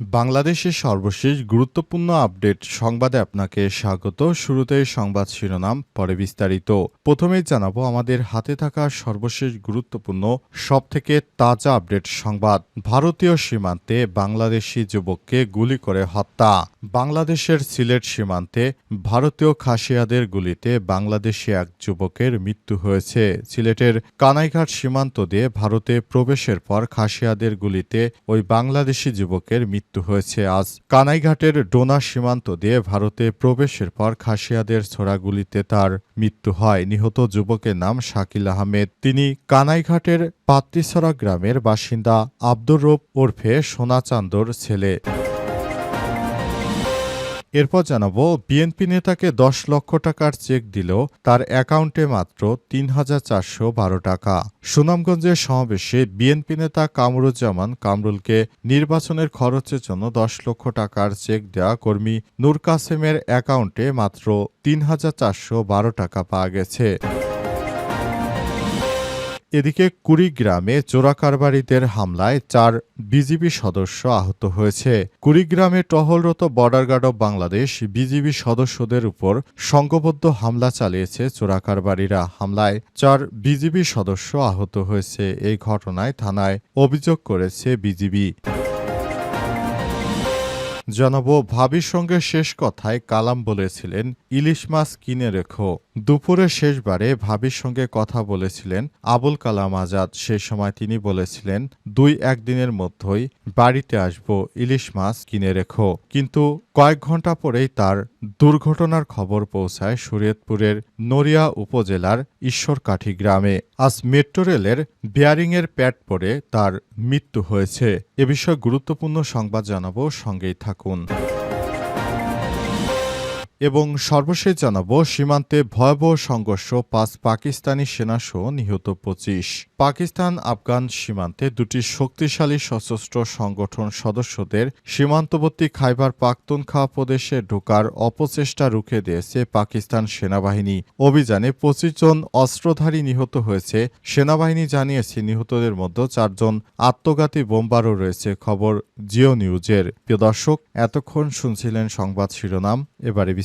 বাংলাদেশের সর্বশেষ গুরুত্বপূর্ণ আপডেট সংবাদে আপনাকে স্বাগত। শুরুতে সংবাদ শিরোনাম, পরে বিস্তারিত। প্রথমেই জানাব, আমাদের হাতে থাকা সর্বশেষ গুরুত্বপূর্ণ, সবথেকে তাজা আপডেট সংবাদ। ভারতীয় সীমান্তে বাংলাদেশি যুবককে গুলি করে হত্যা। বাংলাদেশের সিলেট সীমান্তে ভারতীয় খাসিয়াদের গুলিতে বাংলাদেশি এক যুবকের মৃত্যু হয়েছে। সিলেটের কানাইঘাট সীমান্ত দিয়ে ভারতে প্রবেশের পর খাসিয়াদের গুলিতে ওই বাংলাদেশি যুবকের মৃত্যু হয়েছে আজ। কানাইঘাটের ডোনা সীমান্ত দিয়ে ভারতে প্রবেশের পর খাসিয়াদের ছোড়াগুলিতে তার মৃত্যু হয়। নিহত যুবকের নাম শাকিল আহমেদ। তিনি কানাইঘাটের পাত্রিছড়া গ্রামের বাসিন্দা আব্দুর রব ওরফে সোনাচান্দর ছেলে। এরপর জানাব, বিএনপি নেতাকে দশ লক্ষ টাকার চেক দিল তার অ্যাকাউন্টে মাত্র তিন হাজার চারশো বারো টাকা। সুনামগঞ্জের সমাবেশে বিএনপি নেতা কামরুজ্জামান কামরুলকে নির্বাচনের খরচের জন্য দশ লক্ষ টাকার চেক দেওয়া কর্মী নূর কাসেমের অ্যাকাউন্টে মাত্র তিন হাজার চারশো বারো টাকা পাওয়া গেছে। এদিকে কুড়িগ্রামে চোরাকারবারিদের হামলায় চার বিজিবি সদস্য আহত হয়েছে। কুড়িগ্রামে টহলরত Border Guard of Bangladesh BGB সদস্যদের উপর সংঘবদ্ধ হামলা চালিয়েছে চোরাকারবারিরা। হামলায় চার বিজিবি সদস্য আহত হয়েছে। এই ঘটনায় থানায় অভিযোগ করেছে বিজিবি। জানাব, ভাবির সঙ্গে শেষ কথায় কালাম বলেছিলেন, ইলিশ মাছ কিনে রেখো। দুপুরে শেষবারে ভাবির সঙ্গে কথা বলেছিলেন আবুল কালাম আজাদ। সে সময় তিনি বলেছিলেন, দুই একদিনের মধ্যেই বাড়িতে আসব, ইলিশ মাছ কিনে রেখো। কিন্তু কয়েক ঘণ্টা পরেই তার দুর্ঘটনার খবর পৌঁছায় শরীয়তপুরের নড়িয়া উপজেলার ঈশ্বরকাঠি গ্রামে। আজ মেট্রো রেলের বিয়ারিংয়ের প্যাড পড়ে তার মৃত্যু হয়েছে। এ বিষয়ে গুরুত্বপূর্ণ সংবাদ জানাব, সঙ্গেই থাকুন। এবং সর্বশেষ জানাব সীমান্তে ভয়াবহ সংঘর্ষ পাঁচ পাকিস্তানি সেনাসহ নিহত পঁচিশ। পাকিস্তান, আফগান সীমান্তে দুটি শক্তিশালী সশস্ত্র সংগঠন সদস্যদের সীমান্তবর্তী খাইবার পাখতুনখা প্রদেশে ঢোকার অপচেষ্টা রুখে দিয়েছে পাকিস্তান সেনাবাহিনী। অভিযানে পঁচিশ জন অস্ত্রধারী নিহত হয়েছে। সেনাবাহিনী জানিয়েছে নিহতদের মধ্যে চারজন আত্মঘাতী বোমবারও রয়েছে। খবর জিও নিউজের। প্রিয় দর্শক, এতক্ষণ শুনছিলেন সংবাদ শিরোনাম। এবারে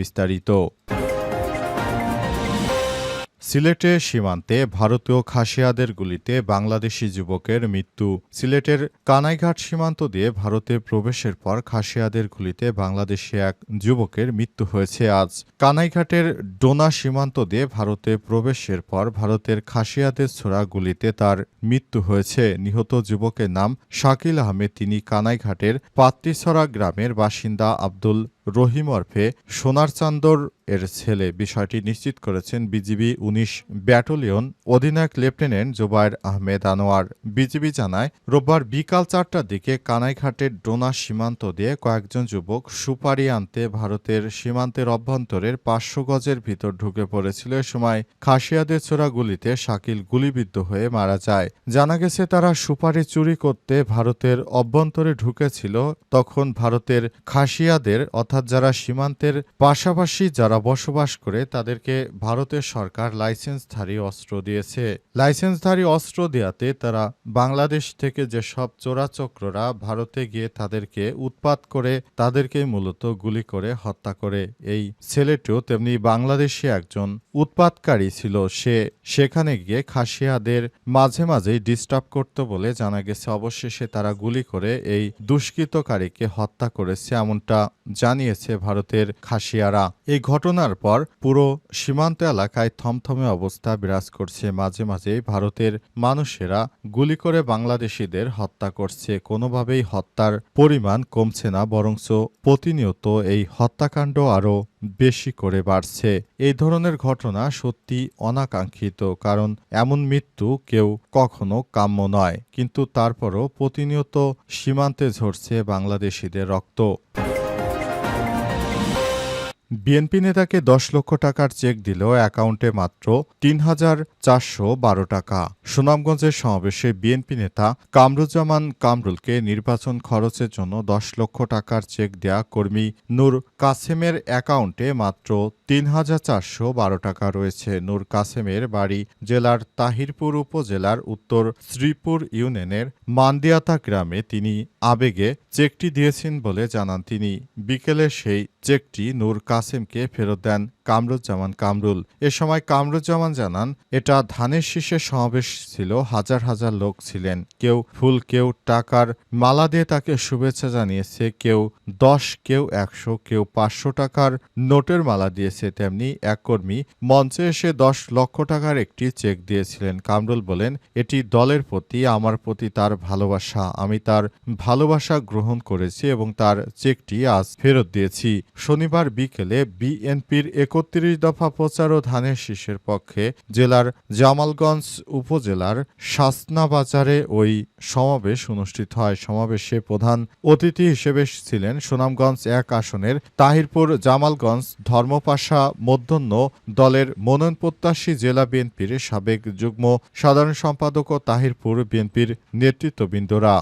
বিস্তারিত। সিলেটে সীমান্তে ভারতীয় খাসিয়াদের গুলিতে বাংলাদেশি যুবকের মৃত্যু। সিলেটের কানাইঘাট সীমান্ত দিয়ে ভারতে প্রবেশের পর খাসিয়াদের গুলিতে বাংলাদেশি এক যুবকের মৃত্যু হয়েছে আজ। কানাইঘাটের ডোনা সীমান্ত দিয়ে ভারতে প্রবেশের পর ভারতের খাসিয়াদের ছোড়া গুলিতে তার মৃত্যু হয়েছে। নিহত যুবকের নাম শাকিল আহমেদ। তিনি কানাইঘাটের পাত্রিছড়া গ্রামের বাসিন্দা আব্দুল রহিম ওরফে সোনার চান্দর এর ছেলে বিষয়টি নিশ্চিত করেছেন বিজিবি উনিশ ব্যাটালিয়ন অধিনায়ক লেফটেন্যান্ট জোবায়ের আহমেদ আনোয়ার। বিজিবি জানায়, রোববার বিকাল চারটার দিকে কানাইঘাটের ডোনা সীমান্ত দিয়ে কয়েকজন যুবক সুপারি আনতে ভারতের সীমান্তের অভ্যন্তরের পাঁচশো গজের ভিতর ঢুকে পড়েছিল। এ সময় খাসিয়াদের ছোড়া গুলিতে শাকিল গুলিবিদ্ধ হয়ে মারা যায়। জানা গেছে, তারা সুপারি চুরি করতে ভারতের অভ্যন্তরে ঢুকেছিল। তখন ভারতের খাসিয়াদের, অর্থাৎ যারা সীমান্তের পাশাপাশি যারা বসবাস করে, তাদেরকে ভারতের সরকার লাইসেন্সধারী অস্ত্র দিয়েছে। লাইসেন্সধারী অস্ত্র দেওয়াতে তারা বাংলাদেশ থেকে যেসব চোরাচক্ররা ভারতে গিয়ে তাদেরকে উৎপাত করে, তাদেরকে মূলত গুলি করে হত্যা করে। এই ছেলেটিও তেমনি বাংলাদেশে একজন উৎপাতকারী ছিল। সে সেখানে গিয়ে খাসিয়াদের মাঝে মাঝেই ডিস্টার্ব করত বলে জানা গেছে। অবশেষে তারা গুলি করে এই দুষ্কৃতকারীকে হত্যা করেছে, এমনটা জানিয়ে জানিয়েছে ভারতের খাসিয়ারা। এই ঘটনার পর পুরো সীমান্ত এলাকায় থমথমে অবস্থা বিরাজ করছে। মাঝে মাঝে ভারতের মানুষেরা গুলি করে বাংলাদেশিদের হত্যা করছে। কোনোভাবেই হত্যার পরিমাণ কমছে না বরঞ্চ প্রতিনিয়ত এই হত্যাকাণ্ড আরও বেশি করে বাড়ছে। এই ধরনের ঘটনা সত্যি অনাকাঙ্ক্ষিত, কারণ এমন মৃত্যু কেউ কখনো কাম্য নয়। কিন্তু তারপরও প্রতিনিয়ত সীমান্তে ঝরছে বাংলাদেশিদের রক্ত। বিএনপি নেতাকে দশ লক্ষ টাকার চেক দিল অ্যাকাউন্টে মাত্র তিন হাজার চারশো বারো টাকা। সুনামগঞ্জের সমাবেশে বিএনপি নেতা কামরুজ্জামান কামরুলকে নির্বাচন খরচের জন্য দশ লক্ষ টাকার চেক দেয়া কর্মী নূর কাসেমের অ্যাকাউন্টে মাত্র তিন হাজার চারশো বারো টাকা রয়েছে। নূর কাসেমের বাড়ি জেলার তাহিরপুর উপজেলার উত্তর শ্রীপুর ইউনিয়নের মান্দিয়াতা গ্রামে তিনি আবেগে চেকটি দিয়েছেন বলে জানান তিনি। বিকেলে সেই চেকটি নূর কাসেমকে ফেরত দেন কামরুজ্জামান কামরুল। এ সময় কামরুজ্জামান জানান, এটা ধানের শীষের সমাবেশ ছিল, হাজার হাজার লোক ছিলেন। কেউ ফুল, কেউ টাকার মালা দিয়ে তাকে শুভেচ্ছা জানিয়েছে, কেউ দশ, কেউ একশো, কেউ পাঁচশো টাকার নোটের মালা দিয়েছে, তেমনি এক কর্মী মঞ্চে এসে দশ লক্ষ টাকার একটি চেক দিয়েছিলেন। কামরুল বলেন, এটি দলের প্রতি, আমার প্রতি তার ভালোবাসা। আমি তার ভালোবাসা গ্রহণ করেছি এবং তার চেকটি আজ ফেরত দিয়েছি। শনিবার বিকেলে বিএনপির একত্রিশ দফা প্রচার ও ধানের শীষের পক্ষে জেলার জামালগঞ্জ উপজেলার বাজারে ওই সমাবেশ অনুষ্ঠিত হয়। সমাবেশে প্রধান অতিথি হিসেবে ছিলেন সুনামগঞ্জ এক আসনের তাহিরপুর জামালগঞ্জ ধর্মপাশা মধ্যন্য দলের মনোনয়ন প্রত্যাশী জেলা বিএনপির সাবেক যুগ্ম সাধারণ সম্পাদক ও তাহিরপুর বিএনপির নেতৃত্ববৃন্দরা।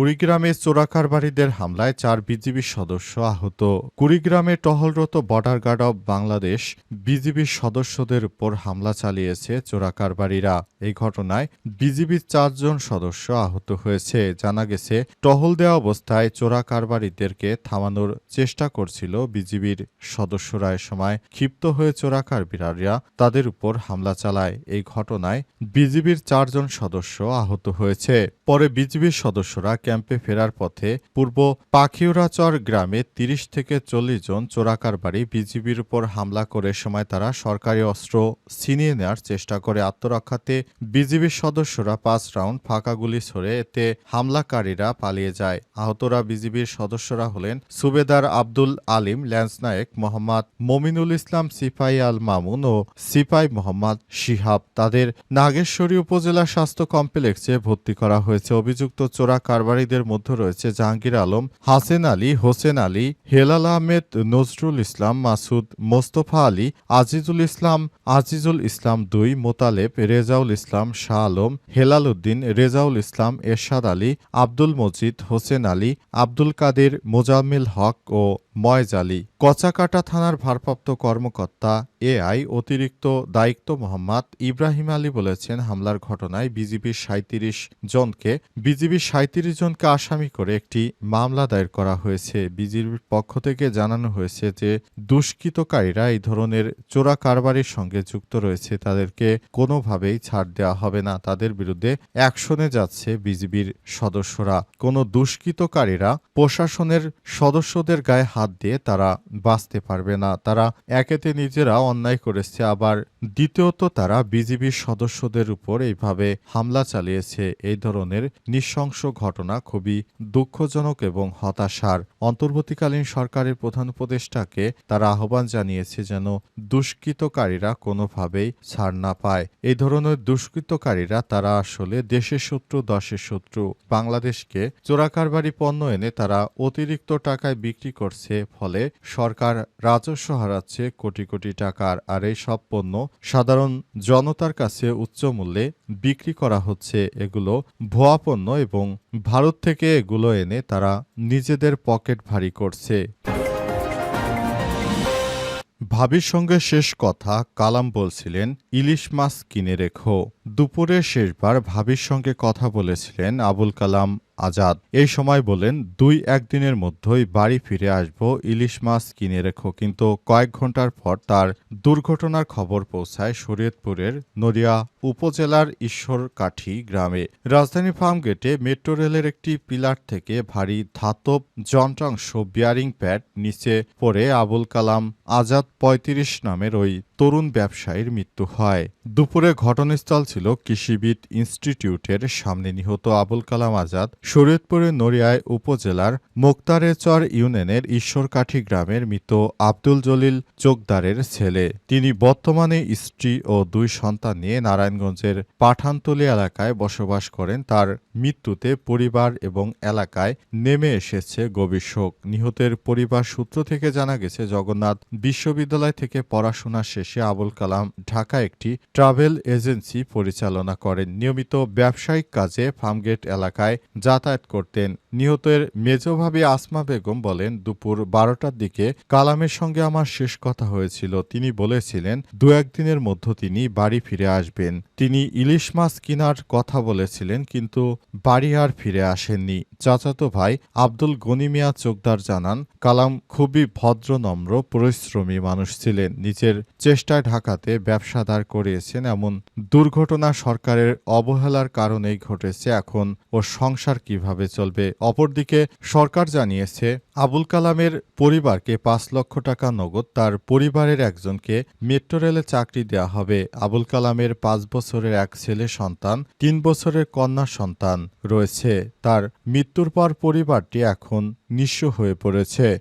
কুড়িগ্রামে চোরাকারবারীদের হামলায় চার বিজিবি সদস্য আহত। কুড়িগ্রামে টহলরত বর্ডার গার্ড অব বাংলাদেশ বিজিবির সদস্যদের উপর হামলা চালিয়েছে চোরাকারবারীরা। এই ঘটনায় বিজিবির চারজন সদস্য আহত হয়েছে। জানা গেছে, টহল দেওয়া অবস্থায় চোরাকারবারীদেরকে থামানোর চেষ্টা করছিল বিজিবির সদস্যরা। সময় ক্ষিপ্ত হয়ে চোরাকারবারীরা তাদের উপর হামলা চালায়। এই ঘটনায় বিজিবির চারজন সদস্য আহত হয়েছে। পরে বিজিবির সদস্যরা ক্যাম্পে ফেরার পথে পূর্ব পাখিউরাচর গ্রামে তিরিশ থেকে চল্লিশ জন চোরাকারবারি বিজিবির উপর হামলা করে সময় তারা সরকারি অস্ত্র ছিনিয়ে নেওয়ার চেষ্টা করে। আত্মরক্ষাতে বিজিবির সদস্যরা পাঁচ রাউন্ড ফাঁকা গুলি ছড়ে এতে হামলাকারীরা পালিয়ে যায়। আহতরা বিজিবির সদস্যরা হলেন সুবেদার আব্দুল আলিম, ল্যান্স নায়েক মোহাম্মদ মমিনুল ইসলাম, সিপাই আল মামুন ও সিপাই মোহাম্মদ শিহাব। তাদের নাগেশ্বরী উপজেলা স্বাস্থ্য কমপ্লেক্সে ভর্তি করা হয়েছে। অভিযুক্ত চোরা কারবারিদের মধ্যে রয়েছে জাহাঙ্গীর আলম, হাসেন আলী, হোসেন আলী, হেলাল আহমেদ, নজরুল ইসলাম, মাসুদ মোস্তফা আলী, আজিজুল ইসলাম আজিজুল ইসলাম দুই, মোতালেব, রেজাউল ইসলাম, শাহ আলম, হেলাল উদ্দিন, রেজাউল ইসলাম, এরশাদ আলী, আব্দুল মজিদ, হোসেন আলী, আব্দুল কাদের, মোজাম্মিল হক ও ময়জ আলী, কচাকাটা থানার ভারপ্রাপ্ত কর্মকর্তা এআই অতিরিক্ত দায়িত্ব মোহাম্মদ ইব্রাহিম আলী বলেছেন হামলার ঘটনায় বিজিবির সাঁত্রিশ জনকে, বিজিবির সাঁত্রিশ জনকে আসামি করে একটি মামলা দায়ের করা হয়েছে। বিজিবির পক্ষ থেকে জানানো হয়েছে যে, দুষ্কৃতকারীরা এই ধরনের চোরা কারবারের সঙ্গে যুক্ত রয়েছে। তাদেরকে কোনোভাবেই ছাড় দেওয়া হবে না। তাদের বিরুদ্ধে অ্যাকশনে যাচ্ছে বিজিবির সদস্যরা। কোনো দুষ্কৃতকারীরা প্রশাসনের সদস্যদের গায়ে হাত দিয়ে তারা বাঁচতে পারবে না। তারা একেতে নিজেরা অন্যায় করেছে, আবার দ্বিতীয়ত তারা বিজিবির সদস্যদের উপর এইভাবে হামলা চালিয়েছে। এই ধরনের নৃশংস ঘটনা খুবই দুঃখজনক এবং হতাশার অন্তর্বর্তীকালীন সরকারের প্রধান উপদেষ্টাকে তারা আহ্বান জানিয়েছে যেন দুষ্কৃতকারীরা কোনোভাবেই ছাড় না পায়। এই ধরনের দুষ্কৃতকারীরা তারা আসলে দেশের শত্রু, দশের শত্রু। বাংলাদেশকে চোরাকারবারি পণ্য এনে তারা অতিরিক্ত টাকায় বিক্রি করছে, ফলে সরকার রাজস্ব হারাচ্ছে কোটি কোটি টাকার। আর এই সব পণ্য সাধারণ জনতার কাছে উচ্চ মূল্যে বিক্রি করা হচ্ছে। এগুলো ভুয়া পণ্য এবং ভারত থেকে এগুলো এনে তারা নিজেদের পকেট ভারী করছে। ভাবির সঙ্গে শেষ কথা কালাম বলছিলেন, ইলিশ মাছ কিনে রেখো। দুপুরে শেষবার ভাবির সঙ্গে কথা বলেছিলেন আবুল কালাম আজাদ। এই সময় বলেন, দুই একদিনের মধ্যেই বাড়ি ফিরে আসব ইলিশ মাছ কিনে রেখো, কিন্তু কয়েক ঘণ্টার পর তার দুর্ঘটনার খবর পৌঁছায় শরীয়তপুরের নদিয়া উপজেলার ঈশ্বরকাঠি গ্রামে। রাজধানী ফার্ম গেটে মেট্রো রেলের একটি পিলার থেকে ভারী ধাতব যন্ত্রাংশ বিয়ারিং প্যাড নিচে পড়ে আবুল কালাম আজাদ ৩৫ নামের ওই তরুণ ব্যবসায়ীর মৃত্যু হয়। দুপুরে ঘটনাস্থল ছিল কৃষিবিদ ইনস্টিটিউটের সামনে নিহত আবুল কালাম আজাদ শরীয়তপুরের নড়িয়ায় উপজেলার মোক্তারেচর ইউনিয়নের ঈশ্বরকাঠি গ্রামের মৃত আব্দুল জলিল চোকদারের ছেলে। তিনি বর্তমানে স্ত্রী ও দুই সন্তান নিয়ে নারায়ণগঞ্জের পাঠানতলী এলাকায় বসবাস করেন। তার মৃত্যুতে পরিবার এবং এলাকায় নেমে এসেছে গভীর শোক। নিহতের পরিবার সূত্র থেকে জানা গেছে, জগন্নাথ বিশ্ববিদ্যালয় থেকে পড়াশোনা শেষে আবুল কালাম ঢাকা একটি ট্রাভেল এজেন্সি পরিচালনা করেন। নিয়মিত ব্যবসায়িক কাজে ফার্মগেট এলাকায় যাতায়াত করতেন। নিহতের মেজভাবী আসমা বেগম বলেন, দুপুর বারোটার দিকে কালামের সঙ্গে আমার শেষ কথা হয়েছিল। তিনি বলেছিলেন, দু একদিনের মধ্যে তিনি বাড়ি ফিরে আসবেন। তিনি ইলিশ মাছ কেনার কথা বলেছিলেন, কিন্তু বাড়ি আর ফিরে আসেননি। চাচাতো ভাই আব্দুল গনি মিয়া চোকদার জানান, কালাম খুবই ভদ্র, নম্র, পরিশ্রমী মানুষ ছিলেন। নিজের চেষ্টায় ঢাকাতে ব্যবসা দাঁড় করিয়েছেন, এমন দুর্ঘটনা সরকারের অবহেলার কারণেই ঘটেছে। এখন ও সংসার কীভাবে চলবে? অপরদিকে সরকার জানিয়েছে, আবুল কালামের পরিবারকে পাঁচ লক্ষ টাকা নগদ, তার পরিবারের একজনকে মেট্রো রেলে চাকরি দেওয়া হবে। আবুল কালামের পাঁচ বছরের এক ছেলে সন্তান, তিন বছরের কন্যা সন্তান রয়েছে। তার মৃত্যুর পর পরিবারটি এখন নিঃস্ব হয়ে পড়েছে।